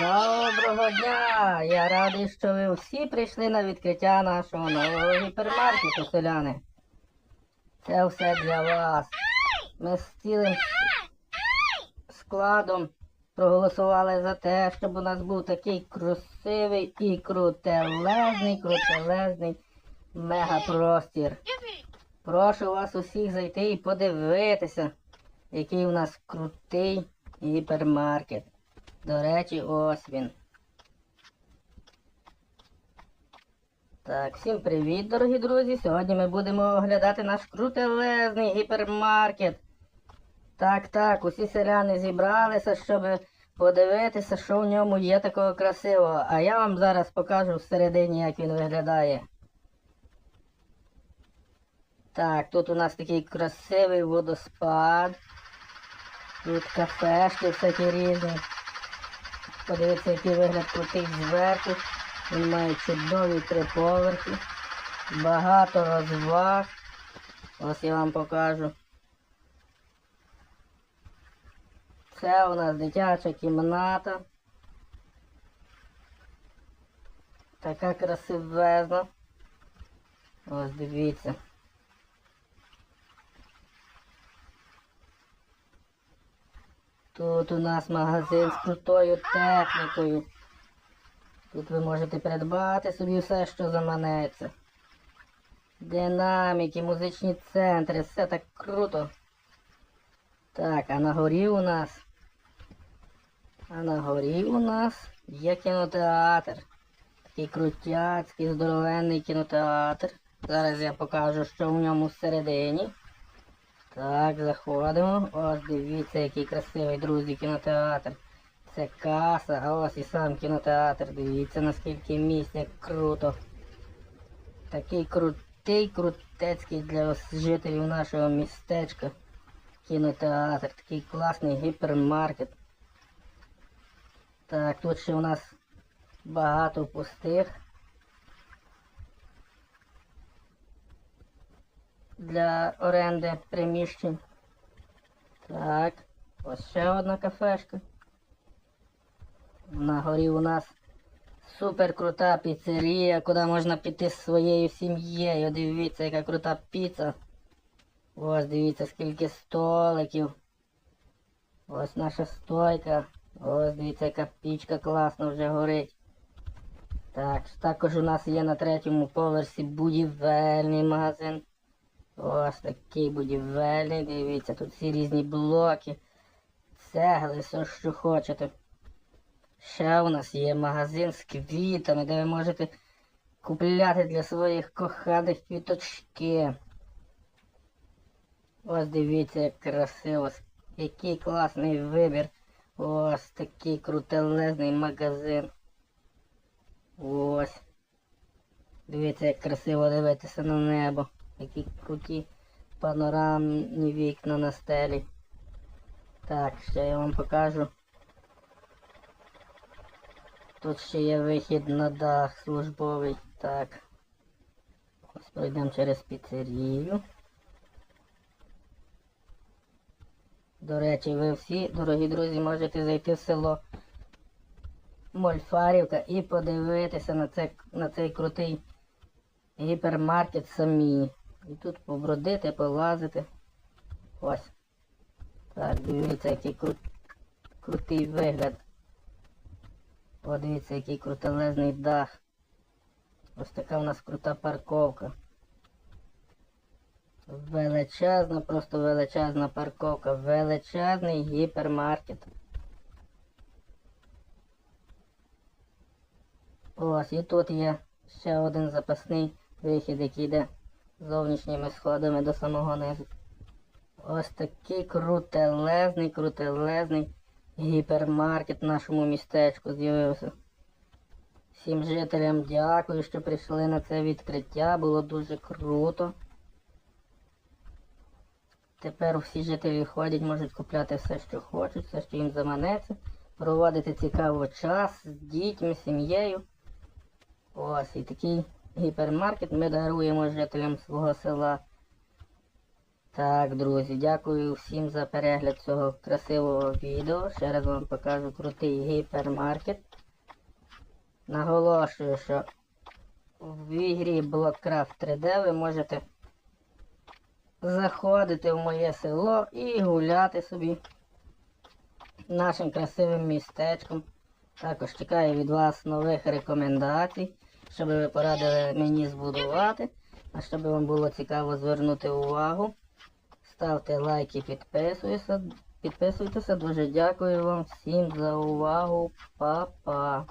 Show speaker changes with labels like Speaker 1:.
Speaker 1: Доброго дня! Я радий, що ви всі прийшли на відкриття нашого нового гіпермаркету, селяни. Це все для вас. Ми з цілим складом проголосували за те, щоб у нас був такий красивий і крутелезний, крутелезний мегапростір. Прошу вас усіх зайти і подивитися, який у нас крутий гіпермаркет. До речі, ось він. Так, всім привіт, дорогі друзі! Сьогодні ми будемо оглядати наш крутелезний гіпермаркет. Так, так, усі селяни зібралися, щоб подивитися, що в ньому є такого красивого. А я вам зараз покажу всередині, як він виглядає. Так, тут у нас такий красивий водоспад. Тут кафешки всякі різні. Подивіться, який вигляд крутий зверху. Він має чудові три поверхи. Багато розваг. Ось я вам покажу. Це у нас дитяча кімната. Така красивезна. Ось дивіться. Тут у нас магазин з крутою технікою. Тут ви можете придбати собі все, що заманеться. Динаміки, музичні центри, все так круто. Так, а на горі у нас. А на горі у нас є кінотеатр. Такий крутяцький, здоровенний кінотеатр. Зараз я покажу, що в ньому всередині. Так, заходимо. Ось дивіться, який красивий, друзі, кінотеатр. Це каса, а ось і сам кінотеатр. Дивіться, наскільки місць, як круто. Такий крутий, крутецький для жителів нашого містечка. Кінотеатр. Такий класний гіпермаркет. Так, тут ще у нас багато пустих. Для оренди приміщень. Так, ось ще одна кафешка. На горі у нас супер крута піцерія, куди можна піти з своєю сім'єю. Дивіться, яка крута піца. Ось дивіться, скільки столиків. Ось наша стойка. Ось дивіться, яка пічка класно вже горить. Так, також у нас є на третьому поверсі будівельний магазин. Ось такий будівельний, дивіться, тут всі різні блоки, цегли, все, що хочете. Ще у нас є магазин з квітами, де ви можете купляти для своїх коханих квіточки. Ось дивіться, як красиво, який класний вибір. Ось такий крутелезний магазин. Ось. Дивіться, як красиво дивитися на небо. Які круті панорамні вікна на стелі. Так, ще я вам покажу. Тут ще є вихід на дах службовий. Так. Ось пройдемо через піцерію. До речі, ви всі, дорогі друзі, можете зайти в село Мольфарівка і подивитися на, це, на цей крутий гіпермаркет самі. І тут побродити, полазити. Ось. Так, дивіться, який кру... крутий вигляд. Подивіться, який крутелезний дах. Ось така у нас крута парковка. Величезна, просто величезна парковка. Величезний гіпермаркет. Ось, і тут є ще один запасний вихід, який йде зовнішніми сходами до самого низу. Ось такий крутелезний, крутелезний гіпермаркет в нашому містечку з'явився. Всім жителям дякую, що прийшли на це відкриття. Було дуже круто. Тепер всі жителі ходять, можуть купляти все, що хочуть, все, що їм заманеться, проводити цікаво час з дітьми, сім'єю. Ось і такий гіпермаркет ми даруємо жителям свого села. Так, друзі, дякую всім за перегляд цього красивого відео. Ще раз вам покажу крутий гіпермаркет. Наголошую, що в ігрі Blockcraft 3D ви можете заходити в моє село і гуляти собі нашим красивим містечком. Також чекаю від вас нових рекомендацій, щоб ви порадили мені збудувати, а щоб вам було цікаво звернути увагу. Ставте лайки, підписуйтеся. Підписуйтеся. Дуже дякую вам всім за увагу. Па-па.